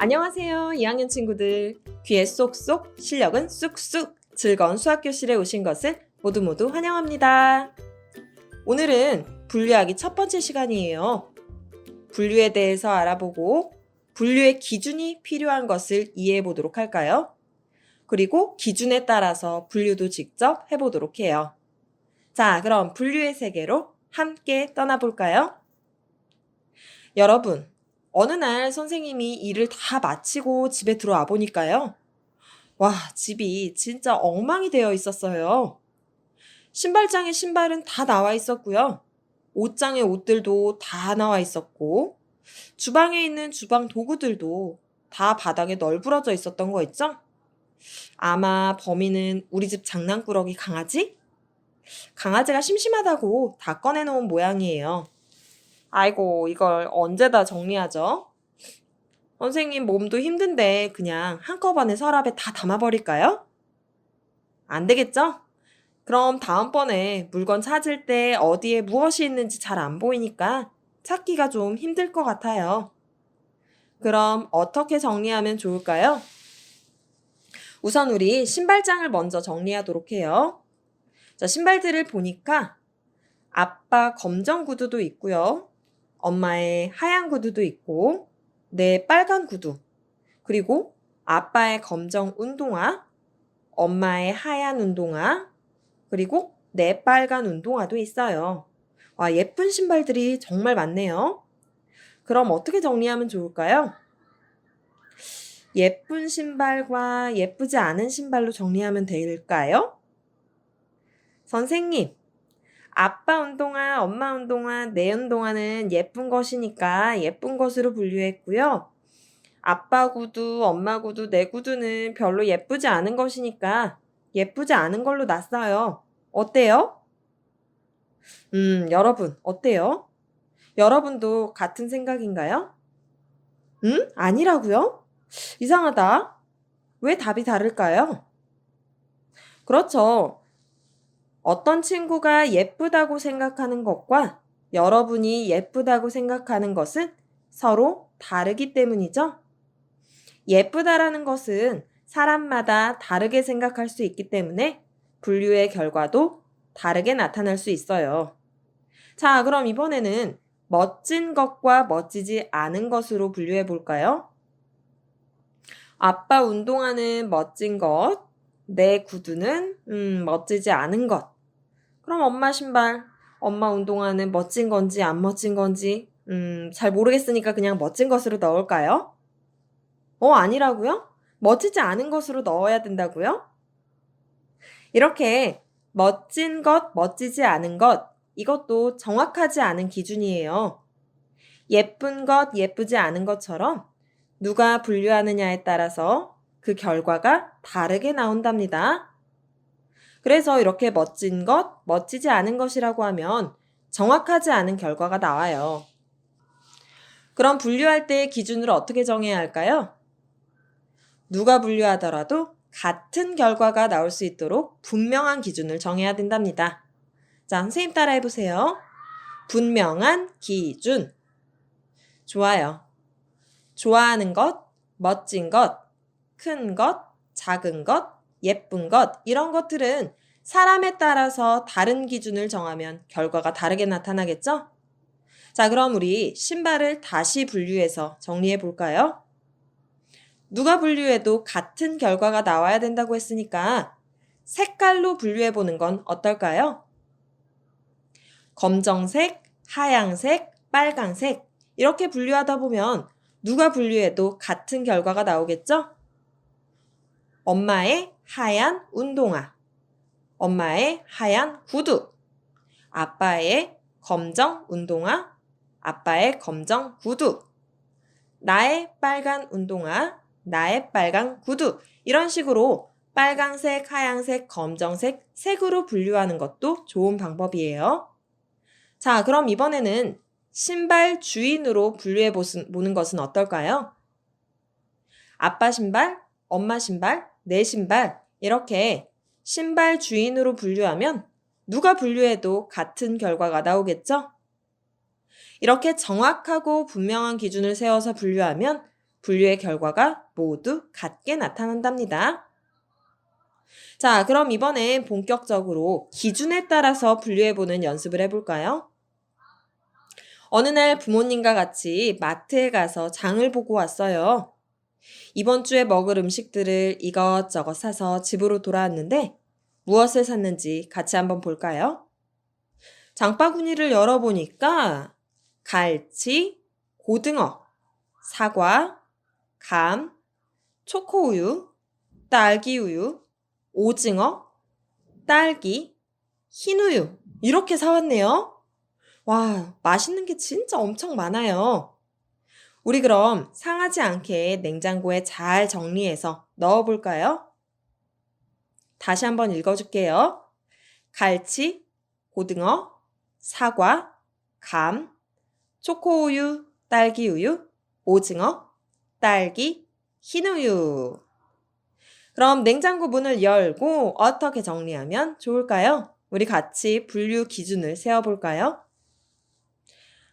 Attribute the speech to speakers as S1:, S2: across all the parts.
S1: 안녕하세요, 2학년 친구들. 귀에 쏙쏙, 실력은 쑥쑥, 즐거운 수학교실에 오신 것을 모두 모두 환영합니다. 오늘은 분류하기 첫 번째 시간이에요. 분류에 대해서 알아보고 분류의 기준이 필요한 것을 이해해 보도록 할까요? 그리고 기준에 따라서 분류도 직접 해보도록 해요. 자, 그럼 분류의 세계로 함께 떠나볼까요? 여러분, 어느 날 선생님이 일을 다 마치고 집에 들어와 보니까요. 와, 집이 진짜 엉망이 되어 있었어요. 신발장에 신발은 다 나와 있었고요. 옷장에 옷들도 다 나와 있었고, 주방에 있는 주방 도구들도 다 바닥에 널브러져 있었던 거 있죠? 아마 범인은 우리 집 장난꾸러기 강아지? 강아지가 심심하다고 다 꺼내놓은 모양이에요. 아이고, 이걸 언제 다 정리하죠? 선생님 몸도 힘든데 그냥 한꺼번에 서랍에 다 담아버릴까요? 안 되겠죠? 그럼 다음번에 물건 찾을 때 어디에 무엇이 있는지 잘 안 보이니까 찾기가 좀 힘들 것 같아요. 그럼 어떻게 정리하면 좋을까요? 우선 우리 신발장을 먼저 정리하도록 해요. 자, 신발들을 보니까 아빠 검정 구두도 있고요. 엄마의 하얀 구두도 있고, 내 빨간 구두, 그리고 아빠의 검정 운동화, 엄마의 하얀 운동화, 그리고 내 빨간 운동화도 있어요. 와, 예쁜 신발들이 정말 많네요. 그럼 어떻게 정리하면 좋을까요? 예쁜 신발과 예쁘지 않은 신발로 정리하면 될까요? 선생님, 아빠 운동화, 엄마 운동화, 내 운동화는 예쁜 것이니까 예쁜 것으로 분류했고요. 아빠 구두, 엄마 구두, 내 구두는 별로 예쁘지 않은 것이니까 예쁘지 않은 걸로 놨어요. 어때요? 음, 여러분, 어때요? 여러분도 같은 생각인가요? 음? 아니라고요? 이상하다. 왜 답이 다를까요? 그렇죠. 어떤 친구가 예쁘다고 생각하는 것과 여러분이 예쁘다고 생각하는 것은 서로 다르기 때문이죠. 예쁘다라는 것은 사람마다 다르게 생각할 수 있기 때문에 분류의 결과도 다르게 나타날 수 있어요. 자, 그럼 이번에는 멋진 것과 멋지지 않은 것으로 분류해 볼까요? 아빠 운동화는 멋진 것, 내 구두는 음, 멋지지 않은 것. 그럼 엄마 신발, 엄마 운동화는 멋진 건지 안 멋진 건지 음, 잘 모르겠으니까 그냥 멋진 것으로 넣을까요? 어, 아니라고요? 멋지지 않은 것으로 넣어야 된다고요? 이렇게 멋진 것, 멋지지 않은 것, 이것도 정확하지 않은 기준이에요. 예쁜 것, 예쁘지 않은 것처럼 누가 분류하느냐에 따라서 그 결과가 다르게 나온답니다. 그래서 이렇게 멋진 것, 멋지지 않은 것이라고 하면 정확하지 않은 결과가 나와요. 그럼 분류할 때의 기준을 어떻게 정해야 할까요? 누가 분류하더라도 같은 결과가 나올 수 있도록 분명한 기준을 정해야 된답니다. 자, 선생님 따라 해 보세요. 분명한 기준. 좋아요. 좋아하는 것, 멋진 것, 큰 것, 작은 것, 예쁜 것, 이런 것들은 사람에 따라서 다른 기준을 정하면 결과가 다르게 나타나겠죠? 자, 그럼 우리 신발을 다시 분류해서 정리해 볼까요? 누가 분류해도 같은 결과가 나와야 된다고 했으니까 색깔로 분류해 보는 건 어떨까요? 검정색, 하양색, 빨강색 이렇게 분류하다 보면 누가 분류해도 같은 결과가 나오겠죠? 엄마의 하얀 운동화, 엄마의 하얀 구두, 아빠의 검정 운동화, 아빠의 검정 구두, 나의 빨간 운동화, 나의 빨간 구두. 이런 식으로 빨강색, 하양색, 검정색, 색으로 분류하는 것도 좋은 방법이에요. 자, 그럼 이번에는 신발 주인으로 분류해 보는 것은 어떨까요? 아빠 신발, 엄마 신발, 내 신발, 이렇게 신발 주인으로 분류하면 누가 분류해도 같은 결과가 나오겠죠? 이렇게 정확하고 분명한 기준을 세워서 분류하면 분류의 결과가 모두 같게 나타난답니다. 자, 그럼 이번엔 본격적으로 기준에 따라서 분류해보는 연습을 해볼까요? 어느 날 부모님과 같이 마트에 가서 장을 보고 왔어요. 이번 주에 먹을 음식들을 이것저것 사서 집으로 돌아왔는데 무엇을 샀는지 같이 한번 볼까요? 장바구니를 열어보니까 갈치, 고등어, 사과, 감, 초코우유, 딸기우유, 오징어, 딸기, 흰우유 이렇게 사왔네요. 와, 맛있는 게 진짜 엄청 많아요. 우리 그럼 상하지 않게 냉장고에 잘 정리해서 넣어볼까요? 다시 한번 읽어줄게요. 갈치, 고등어, 사과, 감, 초코우유, 딸기우유, 오징어, 딸기, 흰우유. 그럼 냉장고 문을 열고 어떻게 정리하면 좋을까요? 우리 같이 분류 기준을 세워볼까요?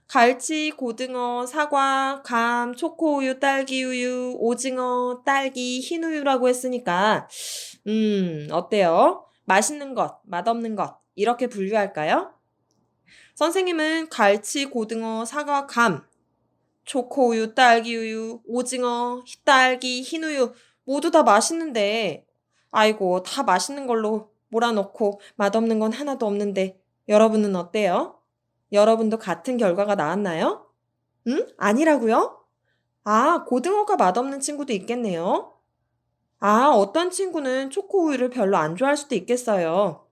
S1: 갈치, 고등어, 사과, 감, 초코우유, 딸기우유, 오징어, 딸기, 흰우유라고 했으니까, 음, 어때요? 맛있는 것, 맛없는 것, 이렇게 분류할까요? 선생님은 갈치, 고등어, 사과, 감, 초코우유, 딸기우유, 오징어, 딸기, 흰우유, 모두 다 맛있는데, 아이고, 다 맛있는 걸로 몰아넣고 맛없는 건 하나도 없는데, 여러분은 어때요? 여러분도 같은 결과가 나왔나요? 응? 아니라고요? 아, 고등어가 맛없는 친구도 있겠네요. 아, 어떤 친구는 초코우유를 별로 안 좋아할 수도 있겠어요.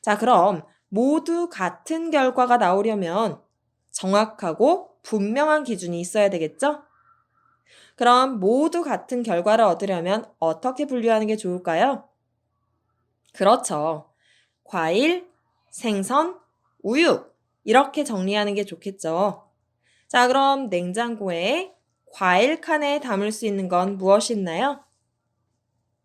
S1: 자, 그럼 모두 같은 결과가 나오려면 정확하고 분명한 기준이 있어야 되겠죠? 그럼 모두 같은 결과를 얻으려면 어떻게 분류하는 게 좋을까요? 그렇죠. 과일, 생선, 우유. 이렇게 정리하는 게 좋겠죠. 자, 그럼 냉장고에 과일 칸에 담을 수 있는 건 무엇이 있나요?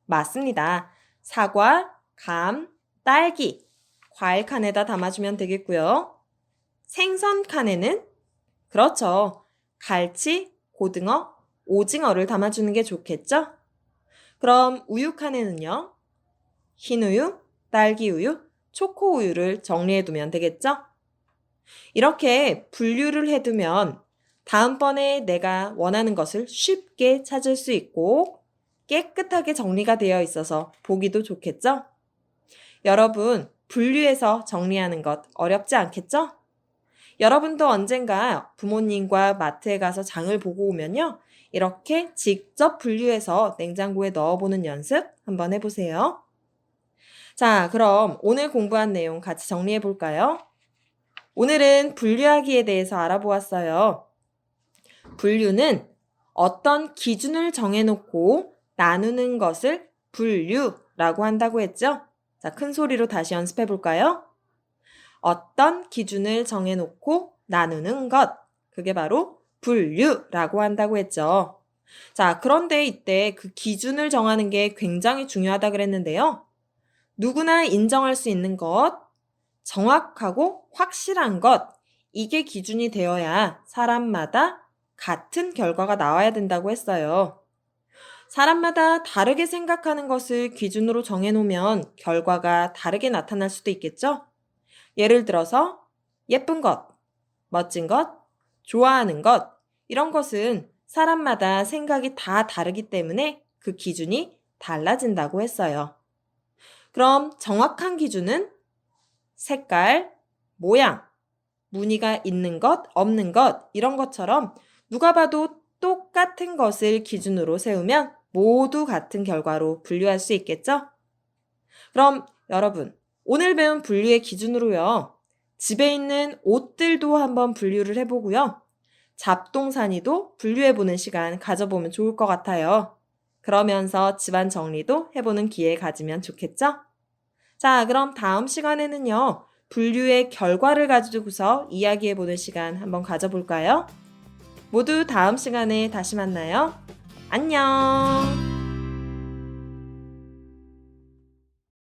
S1: 맞습니다. 사과, 감, 딸기. 과일 칸에다 담아주면 되겠고요. 생선 칸에는 그렇죠. 갈치, 고등어, 오징어를 담아주는 게 좋겠죠? 그럼 우유 칸에는요? 흰 우유, 딸기 우유, 초코 우유를 정리해두면 되겠죠? 이렇게 분류를 해두면 다음번에 내가 원하는 것을 쉽게 찾을 수 있고 깨끗하게 정리가 되어 있어서 보기도 좋겠죠? 여러분, 분류해서 정리하는 것 어렵지 않겠죠? 여러분도 언젠가 부모님과 마트에 가서 장을 보고 오면요. 이렇게 직접 분류해서 냉장고에 넣어보는 연습 한번 해보세요. 자, 그럼 오늘 공부한 내용 같이 정리해 볼까요? 오늘은 분류하기에 대해서 알아보았어요. 분류는 어떤 기준을 정해놓고 나누는 것을 분류라고 한다고 했죠? 자, 큰 소리로 다시 연습해 볼까요? 어떤 기준을 정해놓고 나누는 것. 그게 바로 분류라고 한다고 했죠. 자, 그런데 이때 그 기준을 정하는 게 굉장히 중요하다 그랬는데요. 누구나 인정할 수 있는 것, 정확하고 확실한 것, 이게 기준이 되어야 사람마다 같은 결과가 나와야 된다고 했어요. 사람마다 다르게 생각하는 것을 기준으로 정해놓으면 결과가 다르게 나타날 수도 있겠죠? 예를 들어서 예쁜 것, 멋진 것, 좋아하는 것, 이런 것은 사람마다 생각이 다 다르기 때문에 그 기준이 달라진다고 했어요. 그럼 정확한 기준은 색깔, 모양, 무늬가 있는 것, 없는 것, 이런 것처럼 누가 봐도 똑같은 것을 기준으로 세우면 모두 같은 결과로 분류할 수 있겠죠? 그럼 여러분, 오늘 배운 분류의 기준으로요. 집에 있는 옷들도 한번 분류를 해보고요. 잡동사니도 분류해보는 시간 가져보면 좋을 것 같아요. 그러면서 집안 정리도 해보는 기회 가지면 좋겠죠? 자, 그럼 다음 시간에는요. 분류의 결과를 가지고서 이야기해 보는 시간 한번 가져볼까요? 모두 다음 시간에 다시 만나요. 안녕!